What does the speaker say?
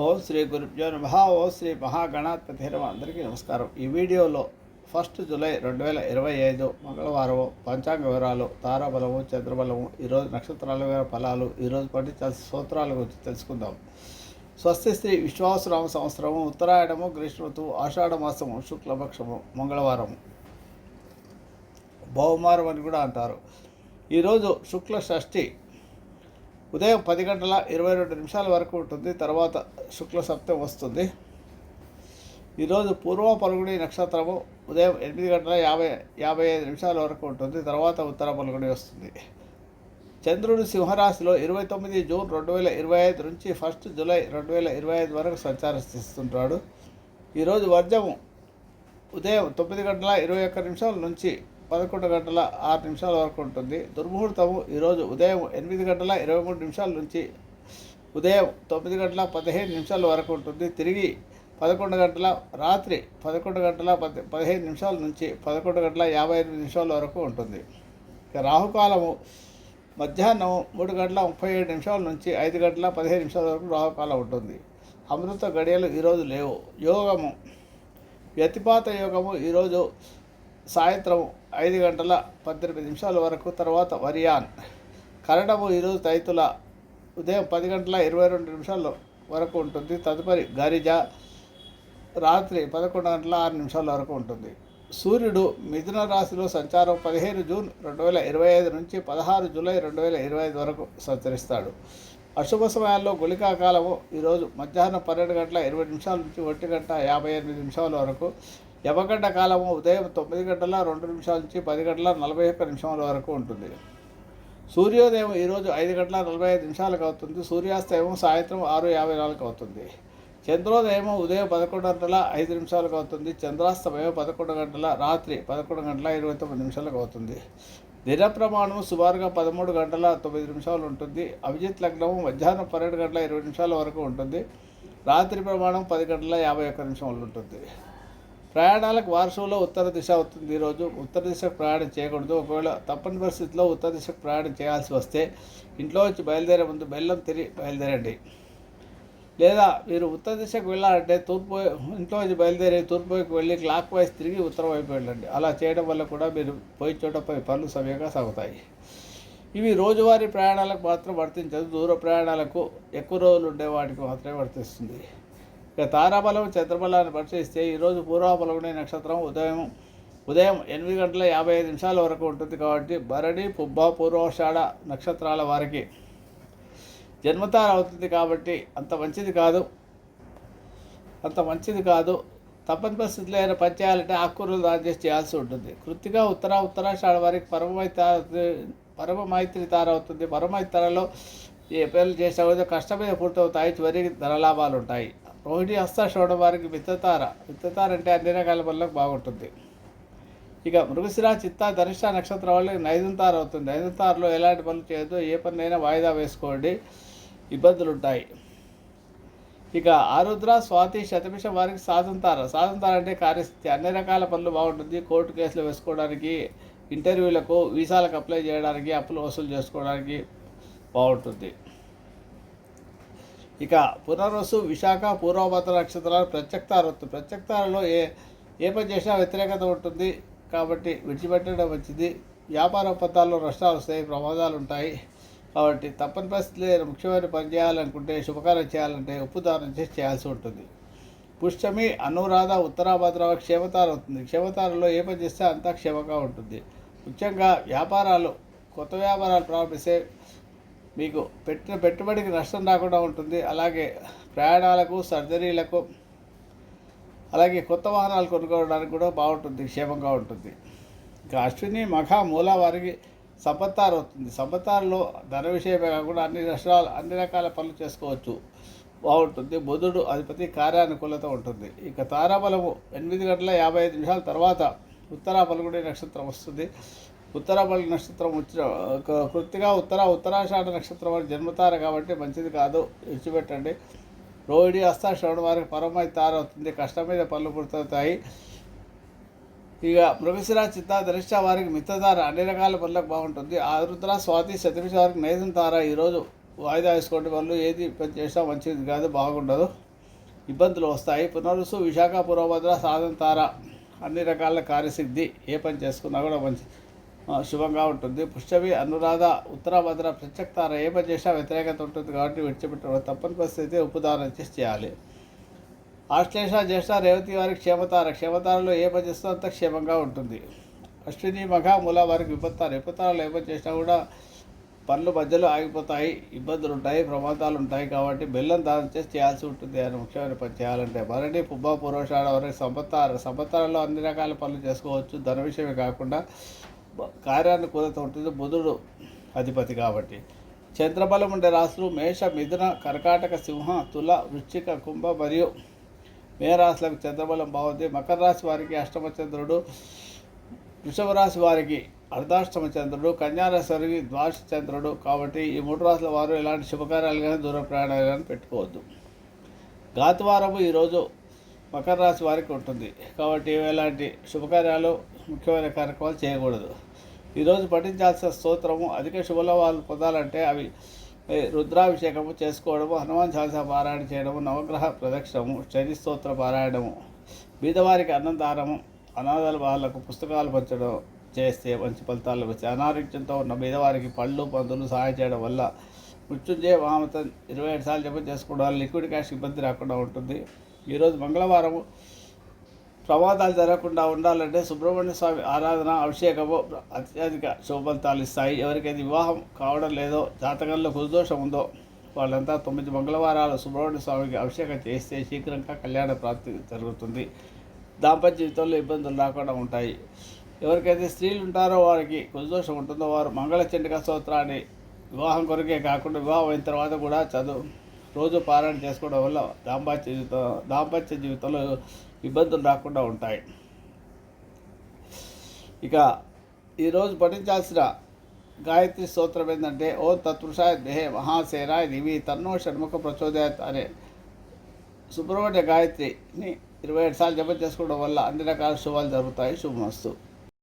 ఓం శ్రీ గురుభ్యో నమ ఓం శ్రీ మహాగణాధిపతి అందరికీ నమస్కారం. ఈ వీడియోలో ఫస్ట్ జూలై రెండు వేల ఇరవై ఐదు మంగళవారం పంచాంగ వివరాలు తారాబలము చంద్రబలము ఈరోజు నక్షత్రాల ఫలాలు ఈరోజు పండించాల్సిన సూత్రాల గురించి తెలుసుకుందాం. స్వస్తి శ్రీ విశ్వాసరామ సంవత్సరము ఉత్తరాయణము గ్రీష్మ ఋతువు ఆషాఢ మాసము శుక్లపక్షము మంగళవారము. బహుమారం అని కూడా అంటారు. ఈరోజు శుక్ల షష్ఠి ఉదయం పది గంటల ఇరవై రెండు నిమిషాల వరకు ఉంటుంది. తర్వాత శుక్ల సప్తం వస్తుంది. ఈరోజు పూర్వ పలుగుడి నక్షత్రము ఉదయం ఎనిమిది గంటల యాభై యాభై ఐదు నిమిషాల వరకు ఉంటుంది. తర్వాత ఉత్తర పలుగుడి వస్తుంది. చంద్రుడు సింహరాశిలో ఇరవై తొమ్మిది జూన్ రెండు వేల ఇరవై ఐదు నుంచి ఫస్ట్ జూలై రెండు వేల ఇరవై ఐదు వరకు సంచారిస్తుంటాడు ఈరోజు వర్జము ఉదయం తొమ్మిది గంటల ఇరవై ఒక్క నిమిషాల నుంచి పదకొండు గంటల ఆరు నిమిషాల వరకు ఉంటుంది. దుర్ముహూర్తము ఈరోజు ఉదయం ఎనిమిది గంటల ఇరవై మూడు నిమిషాల నుంచి ఉదయం తొమ్మిది గంటల పదిహేను నిమిషాల వరకు ఉంటుంది. తిరిగి పదకొండు గంటల రాత్రి పదకొండు గంటల పది పదిహేను నిమిషాల నుంచి పదకొండు గంటల యాభై ఎనిమిది నిమిషాల వరకు ఉంటుంది. ఇక రాహుకాలము మధ్యాహ్నం మూడు గంటల ముప్పై ఏడు నిమిషాల నుంచి ఐదు గంటల పదిహేను నిమిషాల వరకు రాహుకాలం ఉంటుంది. అమృత గడియలు ఈరోజు లేవు. యోగము వ్యతిపాత యోగము ఈరోజు సాయంత్రం ఐదు గంటల పద్దెనిమిది నిమిషాల వరకు తర్వాత వరియాన్. కరణము ఈరోజు తైతుల ఉదయం పది గంటల ఇరవై రెండు నిమిషాల వరకు ఉంటుంది. తదుపరి గరిజ రాత్రి పదకొండు గంటల ఆరు నిమిషాల వరకు ఉంటుంది. సూర్యుడు మిథున రాశిలో సంచారం పదిహేను జూన్ రెండు వేల ఇరవై ఐదు నుంచి పదహారు జూలై రెండు వేల ఇరవై ఐదు వరకు సంచరిస్తాడు. అశుభ సమయాల్లో గుళికా కాలము ఈరోజు మధ్యాహ్నం పన్నెండు గంటల ఇరవై నిమిషాల నుంచి ఒంటి గంట యాభై ఎనిమిది నిమిషాల వరకు యమగంట కాలము ఉదయం తొమ్మిది గంటల రెండు నిమిషాల నుంచి పది గంటల నలభై ఒక్క నిమిషాల వరకు ఉంటుంది. సూర్యోదయం ఈరోజు ఐదు గంటల నలభై ఐదు నిమిషాలకు అవుతుంది. సూర్యాస్తయం సాయంత్రం ఆరు యాభై నాలుగు అవుతుంది. చంద్రోదయం ఉదయం పదకొండు గంటల ఐదు నిమిషాలకు అవుతుంది. చంద్రాస్తమయం పదకొండు గంటల రాత్రి పదకొండు గంటల ఇరవై తొమ్మిది నిమిషాలకు అవుతుంది. దిన ప్రమాణం సుమారుగా పదమూడు గంటల తొమ్మిది నిమిషాలు ఉంటుంది. అభిజిత్ లగ్నము మధ్యాహ్నం పన్నెండు గంటల ఇరవై నిమిషాల వరకు ఉంటుంది. రాత్రి ప్రమాణం పది గంటల యాభై ఒక్క నిమిషాలు ఉంటుంది. ప్రయాణాలకు వారసులో ఉత్తర దిశ అవుతుంది ఈరోజు ఉత్తర దిశకు ప్రయాణం చేయకూడదు. ఒకవేళ తప్పని పరిస్థితిలో ఉత్తర దిశకు ప్రయాణం చేయాల్సి వస్తే ఇంట్లో వచ్చి బయలుదేరే ముందు బెల్లం తిరిగి బయలుదేరండి. లేదా మీరు ఉత్తర దిశకు వెళ్ళాలంటే తూర్పు ఇంట్లో నుంచి బయలుదేరి తూర్పు వైపు వెళ్ళి క్లాక్ వైజ్ తిరిగి ఉత్తరం వైపు వెళ్ళండి. అలా చేయడం వల్ల కూడా మీరు పోయి చోటపై పనులు సమయంగా సాగుతాయి. ఇవి రోజువారీ ప్రయాణాలకు మాత్రం వర్తించదు. దూర ప్రయాణాలకు ఎక్కువ రోజులు ఉండే వాటికి మాత్రమే వర్తిస్తుంది. ఇక తారాబలం చంద్రబలాన్ని పరిశీలిస్తే ఈరోజు పూర్వబలగునే నక్షత్రం ఉదయం ఉదయం ఎనిమిది గంటల యాభై ఐదు నిమిషాల వరకు ఉంటుంది కాబట్టి భరణి పుబ్బ పూర్వాషాఢ నక్షత్రాల వారికి జన్మతార అవుతుంది కాబట్టి అంత మంచిది కాదు. అంత మంచిది కాదు. తప్పని పరిస్థితులు ఏదైనా పని చేయాలంటే ఆకుకూరలు దాని చేసి చేయాల్సి ఉంటుంది. కృతిగా ఉత్తర ఉత్తరాషాఢ వారికి పరమైత పరమమైత్రి తార అవుతుంది. పరమైతరలో ఏ పేర్లు చేసే కష్టమైన పూర్తవుతాయి. చివరికి ధనలాభాలు ఉంటాయి. రోహిణి హస్త వారికి మిత్తతార మిత్తతార అంటే అన్ని రకాల పనులకు బాగుంటుంది. ఇక మృగశిర చిత్త ధనిష్ట నక్షత్రం వాళ్ళకి నైదుంతారు అవుతుంది. నైదుంతారులో ఎలాంటి పనులు చేయొద్దు ఏ పనినైనా వాయిదా వేసుకోండి. ఇబ్బందులు ఉంటాయి ఇక ఆరుద్ర స్వాతి శతభిష వారికి సాధంతార సాధంతార అంటే కార్యస్థితి. అన్ని రకాల పనులు బాగుంటుంది. కోర్టు కేసులు వేసుకోవడానికి ఇంటర్వ్యూలకు వీసాలకు అప్లై చేయడానికి అప్పులు వసూలు చేసుకోవడానికి బాగుంటుంది. ఇక పునర్వసు విశాఖ పూర్వభద్ర నక్షత్రాలు ప్రత్యక్తారత్తు వస్తుంది ప్రత్యక్తారలో ఏ ఏ పని చేసినా వ్యతిరేకత ఉంటుంది కాబట్టి విడిచిపెట్టడం మంచిది. వ్యాపార ఒప్పందాల్లో నష్టాలు వస్తాయి ప్రమాదాలు ఉంటాయి కాబట్టి తప్పని పరిస్థితి ఏదైనా ముఖ్యమైన పని చేయాలనుకుంటే శుభకార్యం చేయాలంటే ఉప్పుదానం చేసి చేయాల్సి ఉంటుంది. పుష్టమి అనురాధ ఉత్తరాభద్ర క్షేమతార అవుతుంది. క్షేమతారంలో ఏ పని చేస్తే అంతా క్షేమంగా ఉంటుంది. ముఖ్యంగా వ్యాపారాలు కొత్త వ్యాపారాలు ప్రారంభిస్తే మీకు పెట్టిన పెట్టుబడికి నష్టం రాకుండా ఉంటుంది. అలాగే ప్రయాణాలకు సర్జరీలకు అలాగే కొత్త వాహనాలు కొనుక్కోవడానికి కూడా బాగుంటుంది క్షేమంగా ఉంటుంది. ఇంకా అశ్విని మఖ మూల వారికి సంపత్తారు అవుతుంది సంపత్తారులో ధన విషయమే కాకుండా అన్ని నష్టాలు అన్ని రకాల పనులు చేసుకోవచ్చు. బాగుంటుంది. బుధుడు అధిపతి కార్యానుకూలత ఉంటుంది. ఇక తారాబలము ఎనిమిది గంటల యాభై ఐదు నిమిషాల తర్వాత ఉత్తరా పలుగుడి నక్షత్రం వస్తుంది. ఉత్తరాబలి నక్షత్రం వచ్చిన ఒక కృతిగా ఉత్తర ఉత్తరాషాఢ నక్షత్రం అని జన్మతార కాబట్టి మంచిది కాదు. విడిచిపెట్టండి. రోహిణి హస్తాశ్రవణ వారికి పరమై తార అవుతుంది. కష్టం మీద పనులు పుడుతాయి ఇక మృగశిర చిత్త ధనిష్ట వారికి మిత్రధార అన్ని రకాల పనులకు బాగుంటుంది. ఆరుద్ర స్వాతి శతభిష వారికి నేతం తార. ఈరోజు వాయిదా వేసుకోండి. వాళ్ళు ఏది పని చేసినా మంచిది కాదు బాగుండదు. ఇబ్బందులు వస్తాయి. పునరుసు విశాఖ పురోభద్ర సాధన తార. అన్ని రకాల కార్యసిద్ధి ఏ పని చేసుకున్నా కూడా మంచి శుభంగా ఉంటుంది. పుష్యవి అనురాధ ఉత్తరాభద్ర ప్రత్యక్తార ఏ పని చేసినా వ్యతిరేకత ఉంటుంది కాబట్టి విడిచిపెట్టడం తప్పని పరిస్థితి ఉప్పుదానం చేసి చేయాలి. ఆశ్లేష జ్యేష్ఠ రేవతి వారికి క్షేమతార. క్షేమతారలో ఏ పని చేస్తున్నా అంత క్షేమంగా ఉంటుంది. అశ్విని మఘ మూల వారికి విపత్తారు విపత్తారాలు ఏ పని చేసినా కూడా పనులు మధ్యలో ఆగిపోతాయి. ఇబ్బందులు ఉంటాయి ప్రమాదాలు ఉంటాయి కాబట్టి బెల్లం దానం చేసి చేయాల్సి ఉంటుంది. అని ముఖ్యమైన పని చేయాలంటే మరణి పుబ్బ పూర్వషాఢ వరకు సంపత్తార. సంపత్తారలో అన్ని రకాల పనులు చేసుకోవచ్చు. ధన విషయమే కాకుండా కార్యాన్ని కుదరత ఉంటుంది. బుధుడు అధిపతి కాబట్టి. చంద్రబలం ఉండే రాశులు మేష మిథున కర్కాటక సింహ తుల వృశ్చిక కుంభ మరియు మేరాశులకు చంద్రబలం బాగుంది. మకర రాశి వారికి అష్టమ చంద్రుడు వృషభ రాశి వారికి అర్ధాష్టమ చంద్రుడు కన్యారాశి వారికి ద్వాదశ చంద్రుడు కాబట్టి ఈ మూడు రాశుల వారు ఎలాంటి శుభకార్యాలు కానీ దూర ప్రయాణాలు కానీ పెట్టుకోవద్దు గాతివారము ఈరోజు మకర రాశి వారికి ఉంటుంది. కాబట్టి ఎలాంటి శుభకార్యాలు ముఖ్యమైన కార్యక్రమాలు చేయకూడదు. ఈరోజు పఠించాల్సిన స్తోత్రము అధిక శుభలాభాలు పొందాలంటే అవి రుద్రాభిషేకము చేసుకోవడము హనుమాన్ చాలీసా పారాయణ చేయడము నవగ్రహ ప్రదక్షిణము శని స్తోత్ర పారాయణము బీదవారికి అన్నదానము అనాథల వాళ్ళకు పుస్తకాలు పంచడం చేస్తే మంచి ఫలితాలు వచ్చాయి అనారోగ్యంతో ఉన్న బీదవారికి పళ్ళు పందులు సహాయం చేయడం వల్ల మృత్యుంజయ మహామతం ఇరవై ఏడు సార్లు జపం చేసుకోవడం వల్ల లిక్విడ్ క్యాష్ ఇబ్బంది రాకుండా ఉంటుంది. ఈరోజు మంగళవారం ప్రమాదాలు జరగకుండా ఉండాలంటే సుబ్రహ్మణ్య స్వామి ఆరాధన అభిషేకము అత్యధిక శుభఫలితాలు ఇస్తాయి. ఎవరికైతే వివాహం కావడం లేదో జాతకంలో కుదోషం ఉందో వాళ్ళంతా తొమ్మిది మంగళవారాలు సుబ్రహ్మణ్య స్వామికి అభిషేకం చేస్తే శీఘ్రంగా కళ్యాణ ప్రాప్తి జరుగుతుంది. దాంపత్య జీవితంలో ఇబ్బందులు రాకుండా ఉంటాయి. ఎవరికైతే స్త్రీలు ఉంటారో వారికి కుదోషం ఉంటుందో వారు మంగళ చండిక స్తోత్రాన్ని వివాహం కొరకే కాకుండా వివాహం అయిన తర్వాత కూడా చదువు రోజు పారాయణ చేసుకోవడం వల్ల దాంపత్య జీవితం దాంపత్య జీవితంలో ఇబ్బందులు రాకుండా ఉంటాయి. ఇక ఈరోజు పఠించాల్సిన గాయత్రి స్తోత్రం ఏంటంటే ఓ తత్పురుషాయ దేహే మహాసేనాయ దివి తన్నో షణ్ముఖ ప్రచోదయత్ అనే సుబ్రహ్మణ్య గాయత్రిని ఇరవై ఏడు సార్లు జపం చేసుకోవడం వల్ల అన్ని రకాల శుభాలు జరుగుతాయి. శుభమస్తు.